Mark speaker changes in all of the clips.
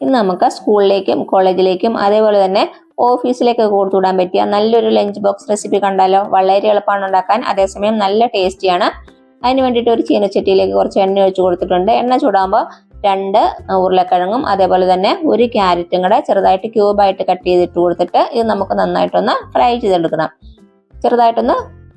Speaker 1: ഇന്ന് നമുക്ക് സ്കൂളിലേക്കും കോളേജിലേക്കും അതേപോലെ തന്നെ ഓഫീസിലേക്ക് കൊടുത്തുവിടാൻ പറ്റിയ നല്ലൊരു ലഞ്ച് ബോക്സ് റെസിപ്പി കണ്ടാലോ? വളരെ എളുപ്പമാണ് ഉണ്ടാക്കാൻ. അതേസമയം നല്ല ടേസ്റ്റിയാണ് അതിന് വേണ്ടിയിട്ട് ഒരു ചീനച്ചട്ടിയിലേക്ക് കുറച്ച് എണ്ണ ഒഴിച്ച് കൊടുത്തിട്ടുണ്ട്. എണ്ണ ചൂടാകുമ്പോൾ രണ്ട് ഉരുളക്കിഴങ്ങും അതേപോലെ തന്നെ ഒരു ക്യാരറ്റും കൂടെ ചെറുതായിട്ട് ക്യൂബായിട്ട് കട്ട് ചെയ്തിട്ട് കൊടുത്തിട്ട് ഇത് നമുക്ക് നന്നായിട്ടൊന്ന് ഫ്രൈ ചെയ്തെടുക്കണം. ചെറുതായിട്ടൊന്ന്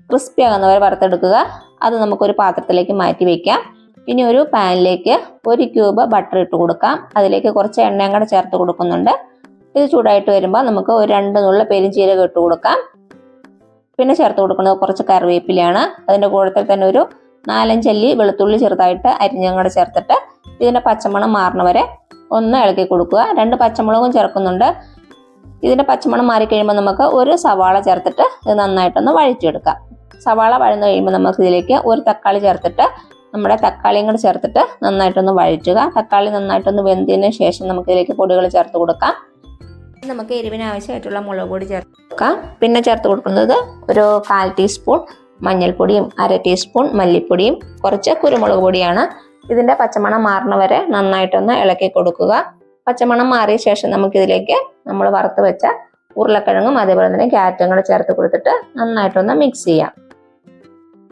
Speaker 1: ക്രിസ്പി ആകുന്നവരെ വറുത്തെടുക്കുക. അത് നമുക്കൊരു പാത്രത്തിലേക്ക് മാറ്റി വയ്ക്കാം ഇനി ഒരു പാനിലേക്ക് ഒരു ക്യൂബ് ബട്ടർ ഇട്ട് കൊടുക്കാം. അതിലേക്ക് കുറച്ച് എണ്ണയും കൂടെ ചേർത്ത് കൊടുക്കുന്നുണ്ട്. ഇത് ചൂടായിട്ട് വരുമ്പോൾ നമുക്ക് ഒരു രണ്ട് നുള്ള പെരിഞ്ചീരകം ഇട്ട് കൊടുക്കാം. പിന്നെ ചേർത്ത് കൊടുക്കുന്നത് കുറച്ച് കറിവേപ്പിലയാണ്. അതിന്റെ കൂട്ടത്തിൽ തന്നെ ഒരു നാലഞ്ചല്ലി വെളുത്തുള്ളി ചെറുതായിട്ട് അരിഞ്ഞും കൂടെ ചേർത്തിട്ട് ഇതിന്റെ പച്ചമണം മാറണവരെ ഒന്ന് ഇളക്കി കൊടുക്കുക. രണ്ട് പച്ചമുളകും ചേർക്കുന്നുണ്ട്. ഇതിന്റെ പച്ചമണം മാറിക്കഴിയുമ്പോൾ നമുക്ക് ഒരു സവാള ചേർത്തിട്ട് ഇത് നന്നായിട്ടൊന്ന് വഴറ്റിയെടുക്കാം. സവാള വഴന്നു കഴിയുമ്പോൾ നമുക്ക് ഇതിലേക്ക് ഒരു തക്കാളി ചേർത്തിട്ട് നമ്മുടെ തക്കാളിയും കൂടെ ചേർത്തിട്ട് നന്നായിട്ടൊന്ന് വഴറ്റുക. തക്കാളി നന്നായിട്ടൊന്ന് വെന്തതിന് ശേഷം നമുക്ക് ഇതിലേക്ക് പൊടികൾ ചേർത്ത് കൊടുക്കാം. നമുക്ക് എരിവിന് ആവശ്യമായിട്ടുള്ള മുളക് പൊടി ചേർത്ത് കൊടുക്കാം. പിന്നെ ചേർത്ത് കൊടുക്കുന്നത് ഒരു കാൽ ടീസ്പൂൺ മഞ്ഞൾപ്പൊടിയും അര ടീസ്പൂൺ മല്ലിപ്പൊടിയും. കുറച്ച് കുരുമുളക് പൊടിയാണ്. ഇതിന്റെ പച്ചമണം മാറണ വരെ നന്നായിട്ടൊന്ന് ഇളക്കി കൊടുക്കുക. പച്ചമണം മാറിയ ശേഷം നമുക്കിതിലേക്ക് നമ്മൾ വറുത്ത് വെച്ച ഉരുളക്കിഴങ്ങും അതേപോലെ തന്നെ ക്യാരറ്റും കൂടെ ചേർത്ത് കൊടുത്തിട്ട് നന്നായിട്ടൊന്ന് മിക്സ് ചെയ്യാം.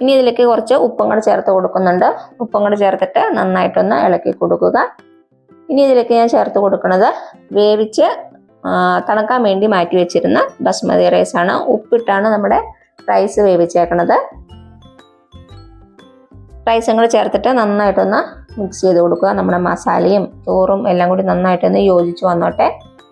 Speaker 1: ഇനി ഇതിലേക്ക് കുറച്ച് ഉപ്പും കൂടെ ചേർത്ത് കൊടുക്കുന്നുണ്ട്. ഉപ്പും കൂടെ ചേർത്തിട്ട് നന്നായിട്ടൊന്ന് ഇളക്കി കൊടുക്കുക. ഇനി ഇതിലേക്ക് ഞാൻ ചേർത്ത് കൊടുക്കുന്നത് വേവിച്ച് തണുക്കാൻ വേണ്ടി മാറ്റി വെച്ചിരുന്ന ബസ്മതി റൈസ് ആണ്. ഉപ്പിട്ടാണ് നമ്മുടെ റൈസ് വേവിച്ചേക്കണത്. റൈസും കൂടെ ചേർത്തിട്ട് നന്നായിട്ടൊന്ന് മിക്സ് ചെയ്ത് കൊടുക്കുക. നമ്മുടെ മസാലയും ചോറും എല്ലാം കൂടി നന്നായിട്ടൊന്ന് യോജിച്ച് വന്നോട്ടെ.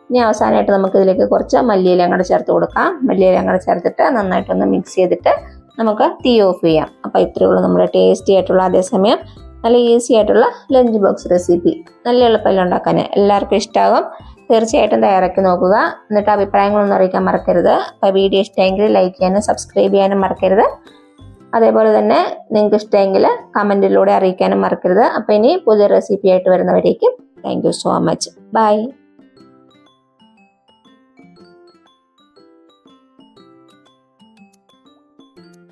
Speaker 1: ഇനി അവസാനമായിട്ട് നമുക്ക് ഇതിലേക്ക് കുറച്ച് മല്ലിയിലയും കൂടെ ചേർത്ത് കൊടുക്കാം. മല്ലിയിലയും കൂടെ ചേർത്തിട്ട് നന്നായിട്ടൊന്ന് മിക്സ് ചെയ്തിട്ട് നമുക്ക് തീ ഓഫ് ചെയ്യാം. അപ്പോൾ ഇത്രയേ ഉള്ളൂ നമ്മുടെ ടേസ്റ്റി ആയിട്ടുള്ള അതേസമയം നല്ല ഈസി ആയിട്ടുള്ള ലഞ്ച് ബോക്സ് റെസിപ്പി നല്ല എളുപ്പമല്ല ഉണ്ടാക്കാൻ എല്ലാവർക്കും ഇഷ്ടമാകും തീർച്ചയായിട്ടും തയ്യാറാക്കി നോക്കുക. എന്നിട്ട് അഭിപ്രായങ്ങളൊന്നും അറിയിക്കാൻ മറക്കരുത്. അപ്പോൾ വീഡിയോ ഇഷ്ടമെങ്കിൽ ലൈക്ക് ചെയ്യാനും സബ്സ്ക്രൈബ് ചെയ്യാനും മറക്കരുത്. അതേപോലെ തന്നെ നിങ്ങൾക്ക് ഇഷ്ടമെങ്കിൽ കമന്റിലൂടെ അറിയിക്കാനും മറക്കരുത്. അപ്പോൾ ഇനി പുതിയ റെസിപ്പി ആയിട്ട് വരുന്നവരേക്കും thank you so much bye